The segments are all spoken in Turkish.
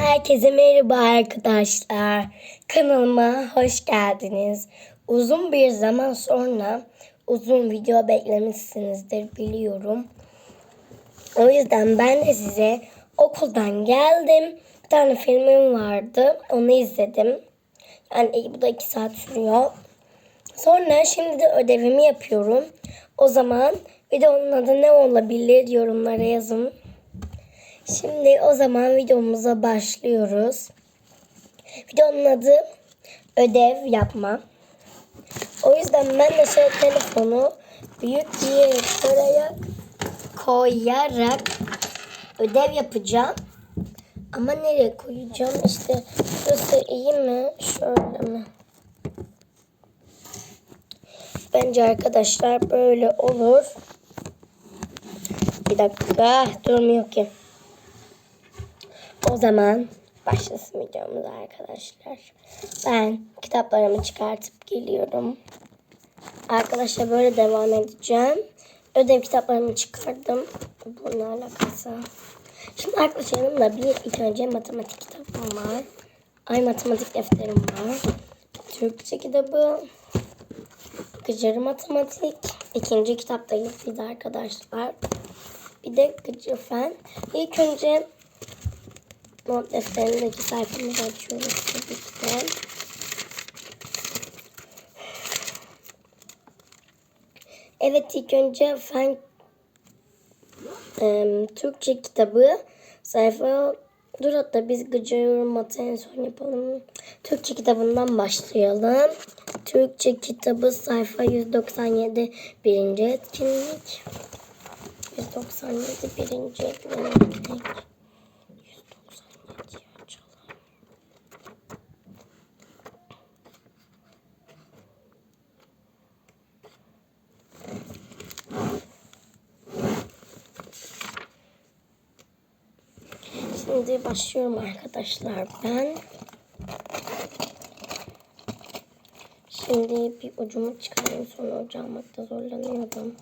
Herkese merhaba arkadaşlar. Kanalıma hoş geldiniz. Uzun bir zaman sonra uzun video beklemişsinizdir biliyorum. O yüzden ben de size okuldan geldim. Bir tane filmim vardı. Onu izledim. Yani bu da iki saat sürüyor. Sonra şimdi de ödevimi yapıyorum. O zaman videonun adı ne olabilir yorumlara yazın. Şimdi o zaman videomuza başlıyoruz. Videonun adı ödev yapma. O yüzden ben de şöyle telefonu büyük bir yere koyarak, ödev yapacağım. Ama nereye koyacağım? İşte şurası iyi mi? Şöyle mi? Bence arkadaşlar böyle olur. Bir dakika durmuyor ki. O zaman başlasın videomuz arkadaşlar. Ben kitaplarımı çıkartıp geliyorum. Arkadaşlar böyle devam edeceğim. Ödev kitaplarımı çıkardım. Bununla alakası. Şimdi arkadaşlarımla bir ilk önce matematik kitabım var. Ay matematik defterim var. Türkçe kitabı. Gıcır matematik. İkinci kitaptayız biz arkadaşlar. Bir de gıcır fen. İlk önce not defterindeki sayfamızı açıyoruz tabii ki de. Evet ilk önce fen em, Türkçe kitabı sayfa dur hatta biz gıcır matı en son yapalım. Türkçe kitabından başlayalım. Türkçe kitabı sayfa 197 birinci etkinlik. 197 birinci etkinlik. 197 açalım. Şimdi başlıyorum arkadaşlar ben. Şimdi bir ucumu çıkarayım sonra ucu almakta zorlanıyordum.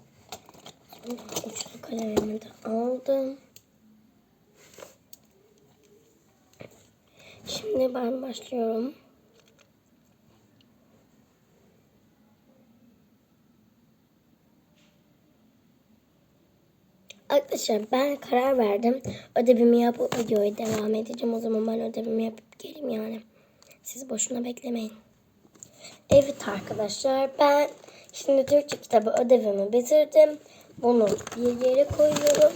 Sonra uçlu kalemimi de aldım. Şimdi ben başlıyorum. Arkadaşlar ben karar verdim. Ödevimi yapıp videoya devam edeceğim. O zaman ben ödevimi yapıp geleyim yani. Siz boşuna beklemeyin. Evet arkadaşlar ben şimdi Türkçe kitabı ödevimi bitirdim. Bunu bir yere koyuyorum.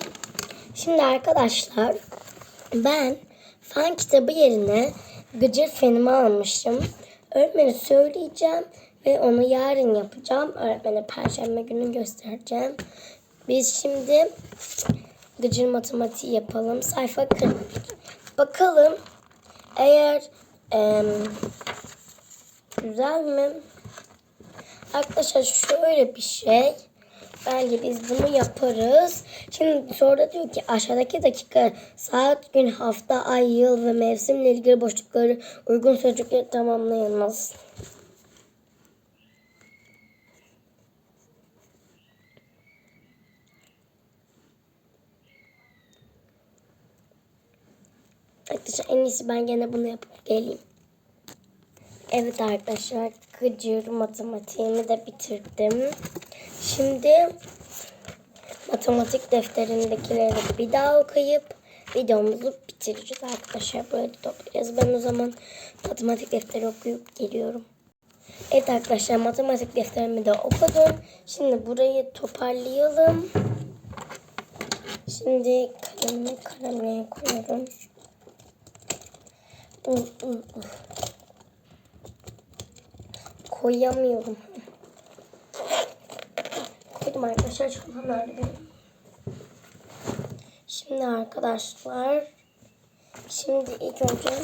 Şimdi arkadaşlar ben fen kitabı yerine gıcır fenimi almışım. Öğretmeni söyleyeceğim ve onu yarın yapacağım. Öğretmene perşembe günü göstereceğim. Biz şimdi gıcır matematiği yapalım. Sayfa 40. Bakalım eğer em, güzel mi? Arkadaşlar şöyle bir şey. Bence biz bunu yaparız. Şimdi sonra diyor ki aşağıdaki dakika, saat, gün, hafta, ay, yıl ve mevsimle ilgili boşlukları uygun sözcükle tamamlayınız. Arkadaşlar en iyisi ben gene bunu yapıp geleyim. Evet arkadaşlar gıcır matematiğimi de bitirdim. Şimdi matematik defterindekileri bir daha okuyup videomuzu bitireceğiz arkadaşlar. Böyle toplayacağız. Ben o zaman matematik defteri okuyup geliyorum. Evet arkadaşlar matematik defterimi de okudum. Şimdi burayı toparlayalım. Şimdi kalemimi kalemliğe koyuyorum. Uf, uf, uf. Koyamıyorum. Koydum arkadaşlar. Çantam nerede? Şimdi arkadaşlar. Şimdi ilk önce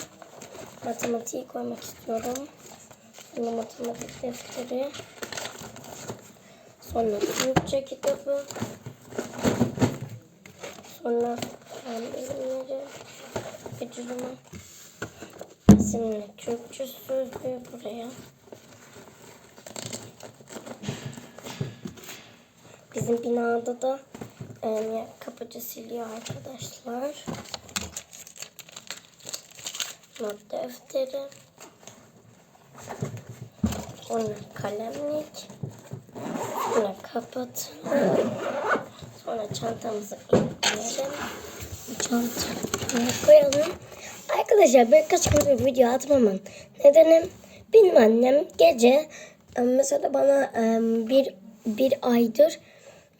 matematiği koymak istiyorum. Sonra matematik defteri. Sonra Türkçe kitabı. Sonra fen bilimleri. Vücuduma. İsimli Türkçe sözlüğü buraya. Bizim binada da e, kapıcı siliyor arkadaşlar. not defteri. Sonra kalemlik. Sonra kapat. Sonra çantamızı ekleyelim. Çantaya koyalım. Arkadaşlar birkaç gündür video atmamın nedenim benim annem gece e, mesela bana e, bir bir aydır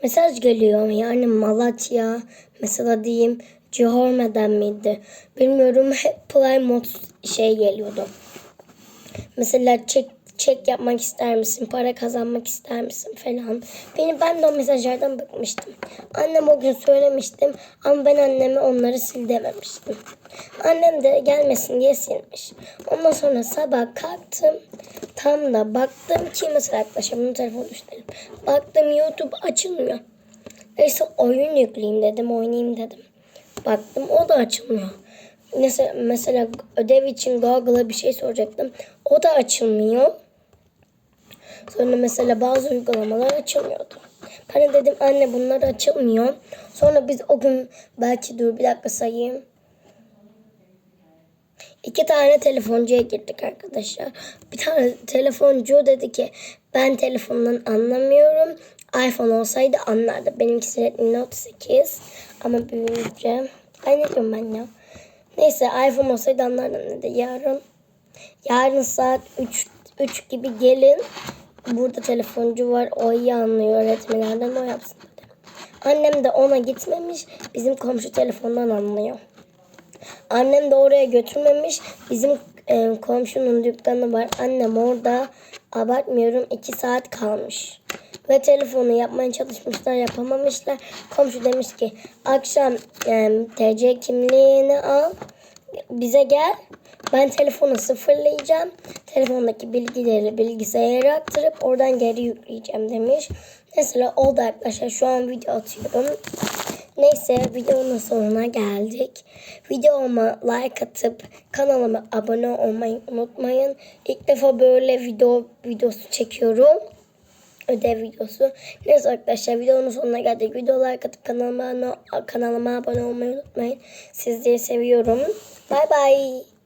mesaj geliyor. Yani Malatya mesela diyeyim Cihorme'den miydi? Bilmiyorum hep Plymouth şey geliyordu. Mesela çek çek yapmak ister misin? Para kazanmak ister misin falan. Benim ben de o mesajlardan bıkmıştım. Annem o gün söylemiştim ama ben anneme onları sil dememiştim. Annem de gelmesin diye silmiş. Ondan sonra sabah kalktım. Tam da baktım ki mesela arkadaşlar bunun telefonu düştüm. Baktım YouTube açılmıyor. Neyse oyun yükleyeyim dedim, oynayayım dedim. Baktım o da açılmıyor. Mesela, mesela ödev için Google'a bir şey soracaktım. O da açılmıyor. Sonra mesela bazı uygulamalar açılmıyordu. Ben de dedim anne bunlar açılmıyor. Sonra biz o gün belki dur bir dakika sayayım. İki tane telefoncuya girdik arkadaşlar. Bir tane telefoncu dedi ki ben telefondan anlamıyorum. iPhone olsaydı anlardı. Benimkisi Redmi Note 8 ama büyüyünce. Ay ne diyorum ben ya. Neyse iPhone olsaydı anlardım dedi. Yarın yarın saat 3, 3 gibi gelin. Burada telefoncu var. O iyi anlıyor öğretmenlerden o yapsın dedi. Annem de ona gitmemiş. Bizim komşu telefondan anlıyor. Annem de oraya götürmemiş. Bizim e, komşunun dükkanı var. Annem orada abartmıyorum 2 saat kalmış. Ve telefonu yapmaya çalışmışlar yapamamışlar. Komşu demiş ki akşam e, TC kimliğini al bize gel. Ben telefonu sıfırlayacağım. Telefondaki bilgileri bilgisayara aktarıp oradan geri yükleyeceğim demiş. Mesela oldu arkadaşlar. Şu an video atıyorum. Neyse videonun sonuna geldik. Videoma like atıp kanalıma abone olmayı unutmayın. İlk defa böyle video videosu çekiyorum. Ödev videosu. Neyse arkadaşlar videonun sonuna geldik. Video like atıp kanalıma, kanalıma abone olmayı unutmayın. Sizleri seviyorum. Bay bay.